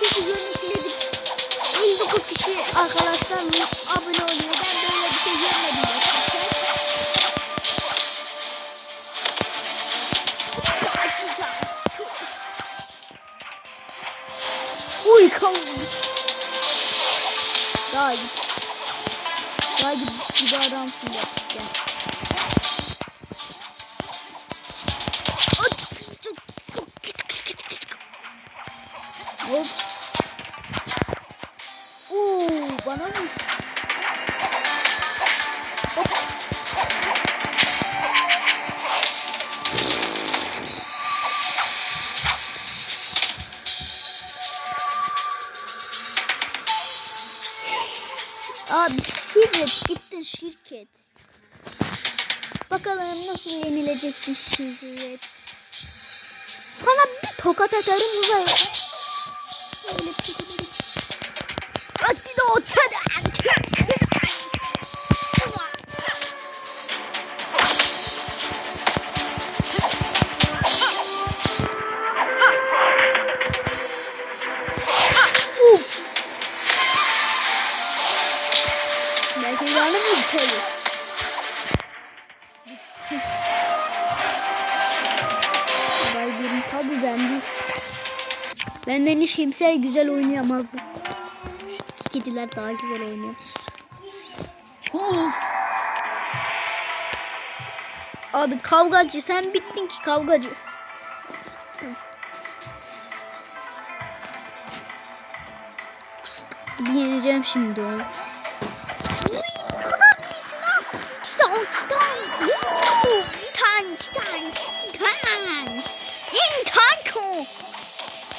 kişi görüntüledik. 59 kişi arkadaşlar abone oluyor. Ben böyle bir şey görmedim. Uy kavga. Daha git. Daha git. Bir adamsın ya. Gel. Nasıl yenileceksin şirket. Sana bir tokat atarım uzay. Öyle bir tokat kediler daha güzel oynuyor. Of. Abi kavgacı sen bittin ki kavgacı. Bir yeneceğim şimdi onu.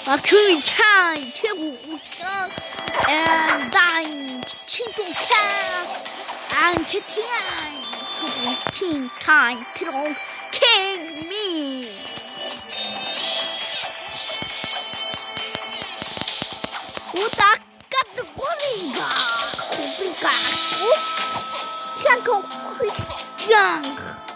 Bakın çay, çabuk And dein Chintunkan. Ein Kittian. Chintunkan. Trunk. King me. Uta kategoringa. Oh, Kubika. Janko. Janko.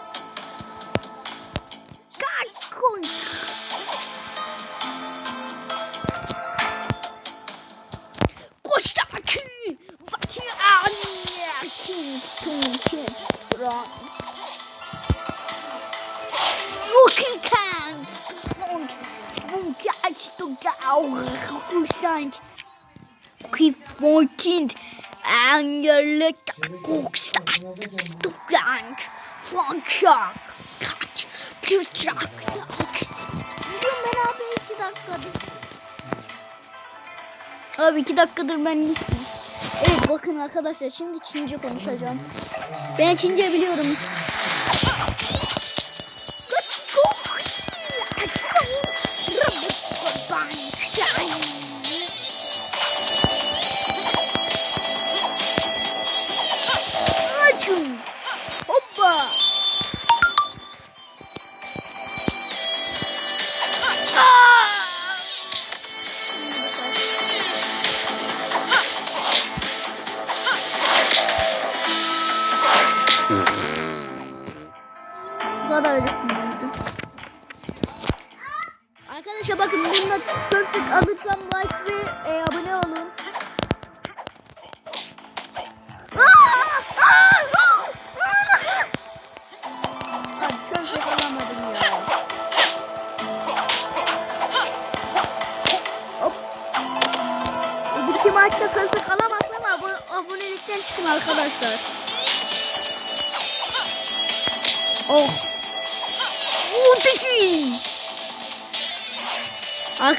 Looking kan strand, bunke uit de gauw, goed Qui voortient aan je lekker koek staat strand. Van kak, kak, putjak, kak. Biliyorum ben abi iki dakikadır. Abi iki dakikadır ben. Evet bakın arkadaşlar şimdi Çince konuşacağım. Ben Çince biliyorum.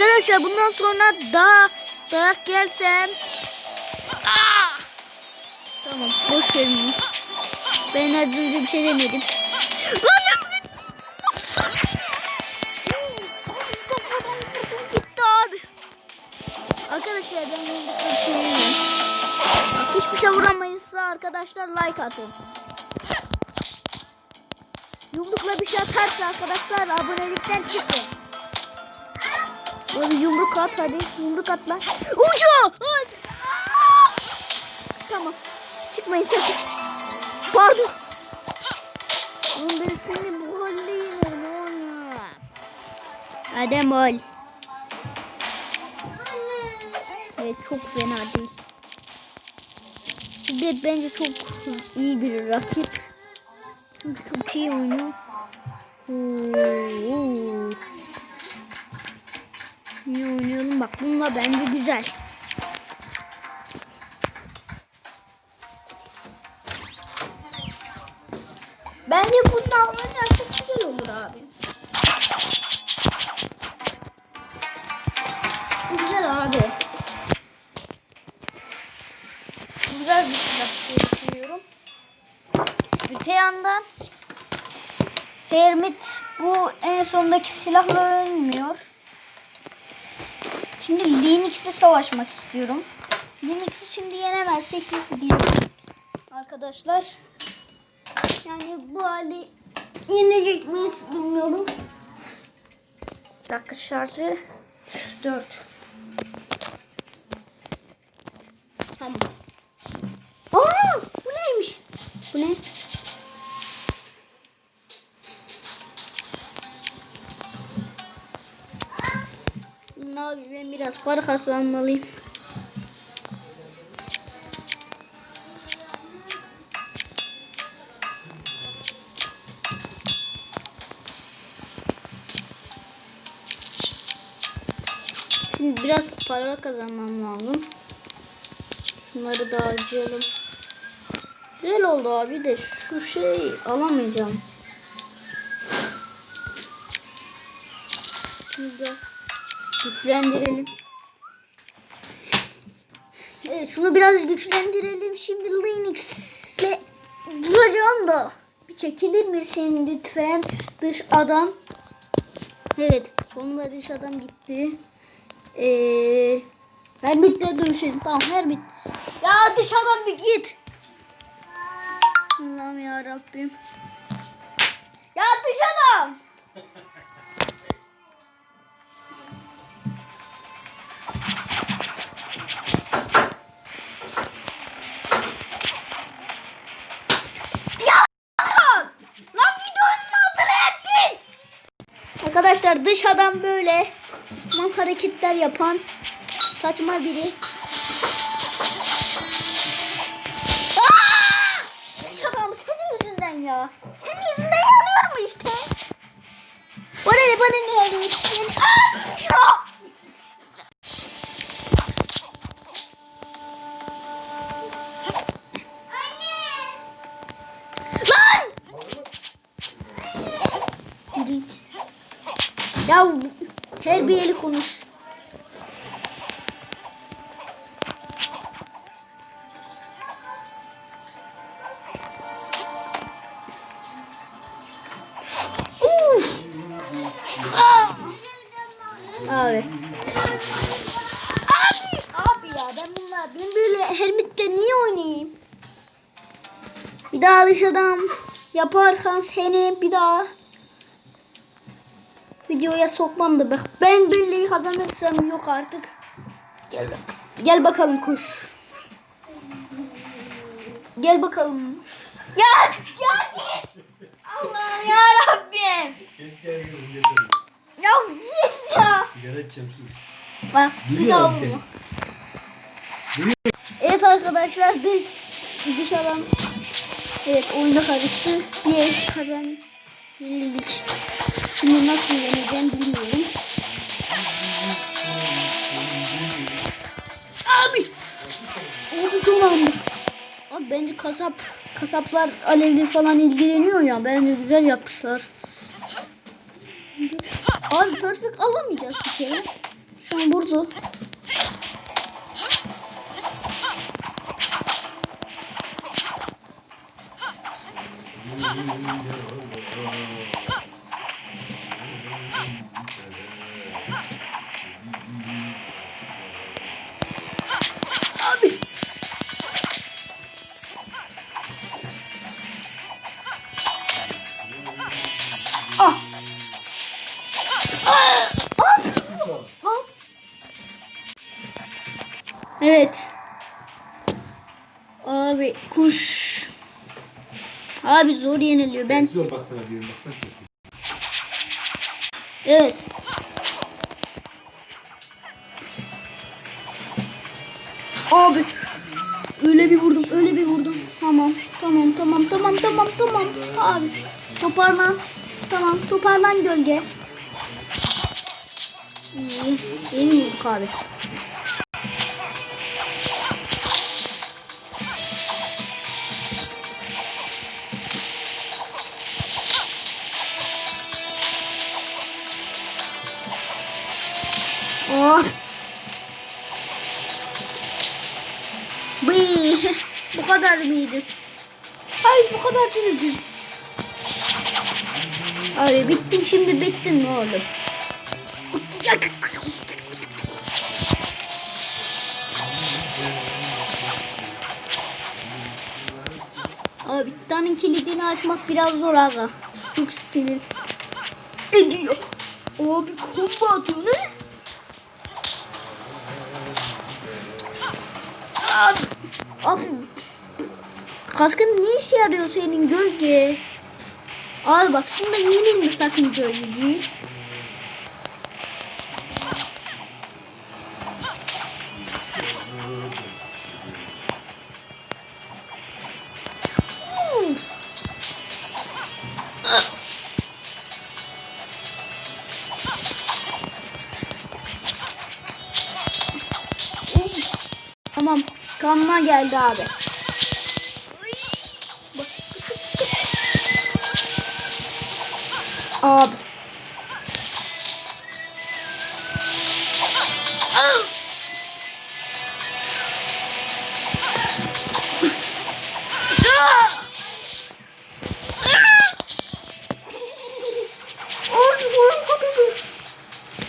Arkadaşlar bundan sonra daha dayak gelsem. Aa! Tamam boş verin. Ben az önce bir şey demedim. Lan. Arkadaşlar ben bir şey. Bak hiçbir şey vuramayızsa arkadaşlar like atın. Yumrukla bir şey atarsa arkadaşlar abonelikten çıkın. Böyle yumruk at hadi. Yumruk at lan. Ucu! Tamam. Çıkmayın sakın. Pardon. Oğlum ben seni bu halde yenerim oğlum. Hadi mol. de çok fena değil. Şiddet bence çok iyi bir rakip. Çünkü çok iyi oynuyor. Oo. İyi oynayalım bak bununla bence güzel. Bence bundan oynarsak güzel olur abi. Güzel abi. Güzel bir silah diye düşünüyorum. Öte yandan Hermit bu en sondaki silahla ölmüyor. Şimdi Linux'le savaşmak istiyorum. Linux'ı şimdi yenemezsek yok diyorum. Arkadaşlar. Yani bu hali yenecek miyiz bilmiyorum. Dakika şarjı 4. abi ben biraz para kazanmalıyım. Şimdi biraz para kazanmam lazım. Şunları da harcayalım. Güzel oldu abi de şu şey alamayacağım. Şimdi biraz güçlendirelim. Evet şunu biraz güçlendirelim. Şimdi Linux'le vuracağım da. Bir çekilir misin lütfen dış adam? Evet sonunda dış adam gitti. Ee, Hermit'le dövüşelim. Tamam Hermit. Ya dış adam bir git. Allah'ım ya Rabbim. Ya dış adam. Arkadaşlar dış adam böyle man hareketler yapan saçma biri. Ya terbiyeli konuş. Abi. Abi, abi ya ben bunlar ben böyle Hermit'te? Bir daha dış adam yaparsan seni bir daha videoya sokmam bebek. Ben böyle kazanırsam yok artık. Gel bak. Gel bakalım kuş. Gel bakalım. Ya ya git. Allah'ım ya Rabbim. Git gel kızım getir. Ya git ya. Sigara içeceğim. Bak bir daha vurma. Evet arkadaşlar dış dış adam evet oyuna karıştı. Bir el kazan yenildik. Şimdi nasıl yeneceğim bilmiyorum. Abi! Oldu son anda. Abi bence kasap kasaplar alevli falan ilgileniyor ya. Bence güzel yapmışlar. Abi perfect alamayacağız bir kere. Şu an vurdu. Kuş. Abi zor yeniliyor. Ben Sessiz ol bak sana diyorum bak sen çekiyor. evet. Abi öyle bir vurdum öyle bir vurdum. Tamam tamam tamam tamam tamam tamam. Abi toparlan. Tamam toparlan gölge. İyi. İyi mi vurduk abi? Kadar mıydı? Hayır bu kadar değildi. Abi bittin şimdi bittin mi oğlum? Kutacak. Abi Titan'ın kilidini açmak biraz zor aga. Çok sinir. Ediyor. Abi kombo atıyor ne? Abi, abi. Kaskın ne işe yarıyor senin gölge? Abi bak şimdi yenilme sakın gölge. Uf. Uf. Tamam. Kanma geldi abi. Abi.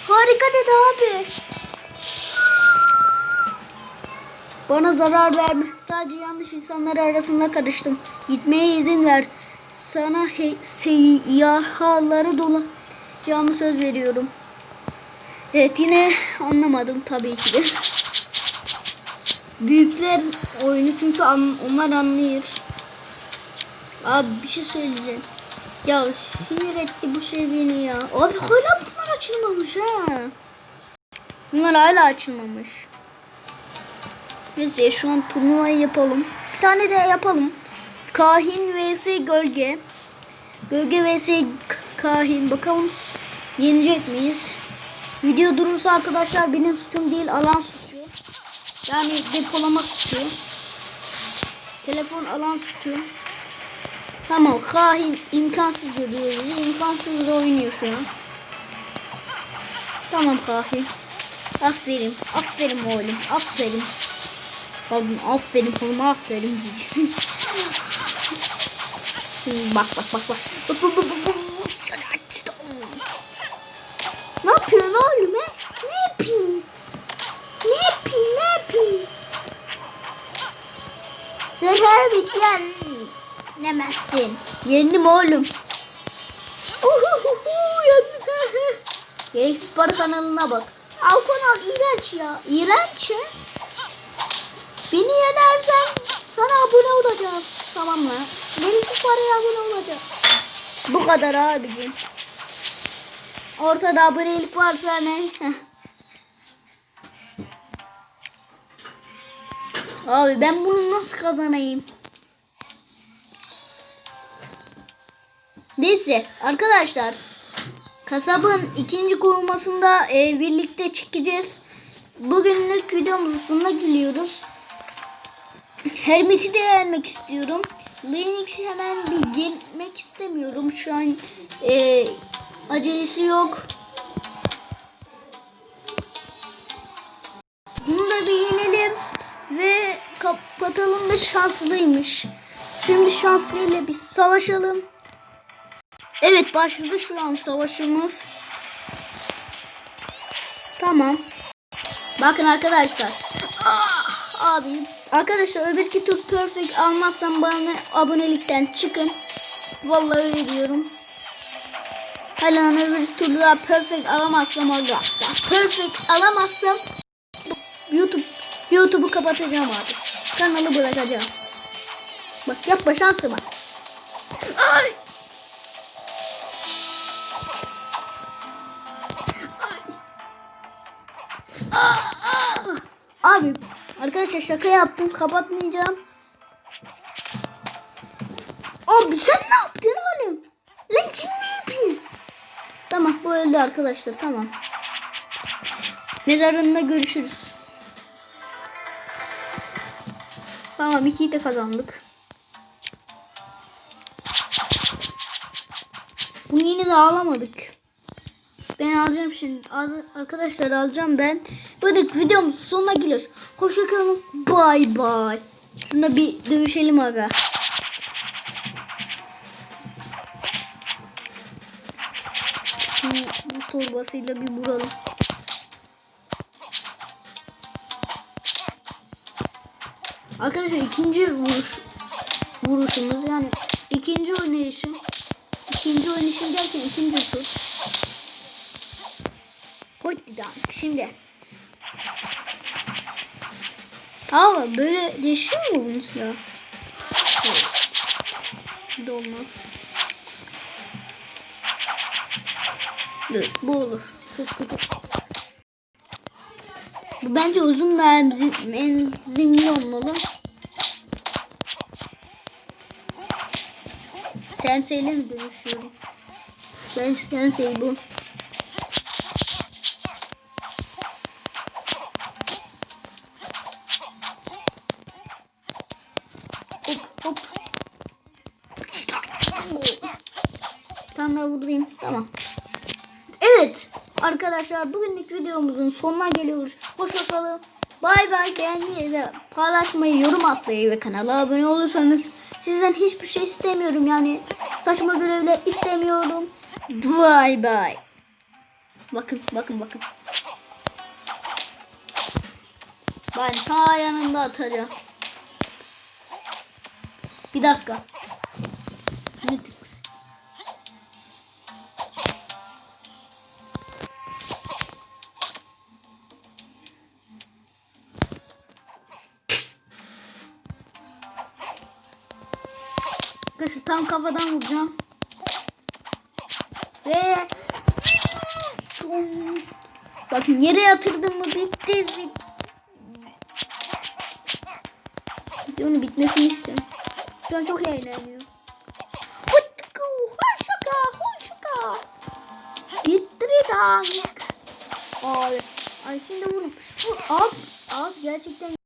Harika dedi abi. Bana zarar verme. Sadece yanlış insanlar arasında karıştım. Gitmeye izin ver. Sana seyyahları dolacağımı söz veriyorum. Evet yine anlamadım tabii ki. Büyükler oyunu çünkü onlar anlıyor. Abi bir şey söyleyeceğim. Ya sinir etti bu şey beni ya. Abi hala bunlar açılmamış ha. Bunlar hala açılmamış. Neyse şu an turnuvayı yapalım. Bir tane de yapalım. Kahin vs gölge. Gölge vs kahin. Bakalım yenecek miyiz? Video durursa arkadaşlar benim suçum değil alan suçu. Yani depolama suçu. Telefon alan suçu. Tamam kahin imkansız görüyor bizi. İmkansız da oynuyor şu an. Tamam kahin. Aferin. Aferin oğlum. Aferin. Pardon aferin oğlum aferin diyeceğim. Bak bak bak bak. Bak bak bak bak. Ne yapıyorsun oğlum he? Ne yapayım? Ne yapayım ne yapayım? Sefer bitiren demezsin. Yendim oğlum. Gereksiz para kanalına bak. Al kanal iğrenç ya. İğrenç ya. Beni yenersen sana abone olacağım. Tamam mı? Gereksiz paraya abone olacağım. Bu kadar abicim. Ortada abonelik varsa ne? Heh. Abi ben bunu nasıl kazanayım? Neyse arkadaşlar kasabın ikinci korumasında e, birlikte çekeceğiz. Bugünlük videomuzun sonuna geliyoruz. Hermit'i de yenmek istiyorum. Linux'i hemen bir yenmek istemiyorum. Şu an e, acelesi yok. Bunu da bir yenelim ve kapatalım da şanslıymış. Şimdi şanslıyla bir savaşalım. Evet başladı şu an savaşımız. Tamam. Bakın arkadaşlar. Ah, abi. Arkadaşlar öbürki tur perfect almazsam bana abonelikten çıkın. Vallahi öyle diyorum. Hala öbür turda perfect alamazsam orada. Perfect alamazsam YouTube YouTube'u kapatacağım abi. Kanalı bırakacağım. Bak yapma şansıma. Arkadaşlar şaka yaptım. Kapatmayacağım. Abi sen ne yaptın oğlum? Lan kim ne yapıyor? Tamam bu öldü arkadaşlar tamam. Mezarında görüşürüz. Tamam ikiyi de kazandık. Bunu yine de alamadık. Ben alacağım şimdi. Arkadaşlar alacağım ben. Böyle videomuz sonuna geliyoruz. Hoşçakalın. Bay bay. Şunda bir dövüşelim aga. Şu buz torbasıyla bir vuralım. Arkadaşlar ikinci vuruş vuruşumuz yani ikinci oynayışım ikinci oynayışım derken ikinci tur. Dank şimdi. Aa böyle değişiyor mu bunun silahı? Evet. Bu da olmaz. Dur bu olur. Tut tut. Bu bence uzun menzil, menzilli olmalı. Sensei'yle mi dönüşüyorum? Ben Sensei bu. Hop hop. Bir tane daha vurayım. Tamam. Evet arkadaşlar bugünlük videomuzun sonuna geliyoruz. Hoşça kalın. Bay bay beğenmeyi ve paylaşmayı, yorum atmayı ve kanala abone olursanız sizden hiçbir şey istemiyorum. Yani saçma görevler istemiyorum. Bay bay. Bakın bakın bakın. Ben ta yanında atacağım. Bir dakika. Matrix. Tam kafadan vuracağım. Ve Bakın yere yatırdım mı bitti. bitti. Videonun bitmesini isterim. Şu an çok eğleniyor. Hutku, hoşaka, hoşaka. Bittiridank. Abi, ay şimdi vurun. Vur, abi, abi gerçekten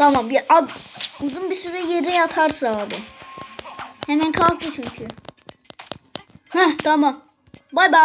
Tamam bir abi uzun bir süre yere yatarsa abi. Hemen kalktı çünkü. Heh tamam. Bay bay.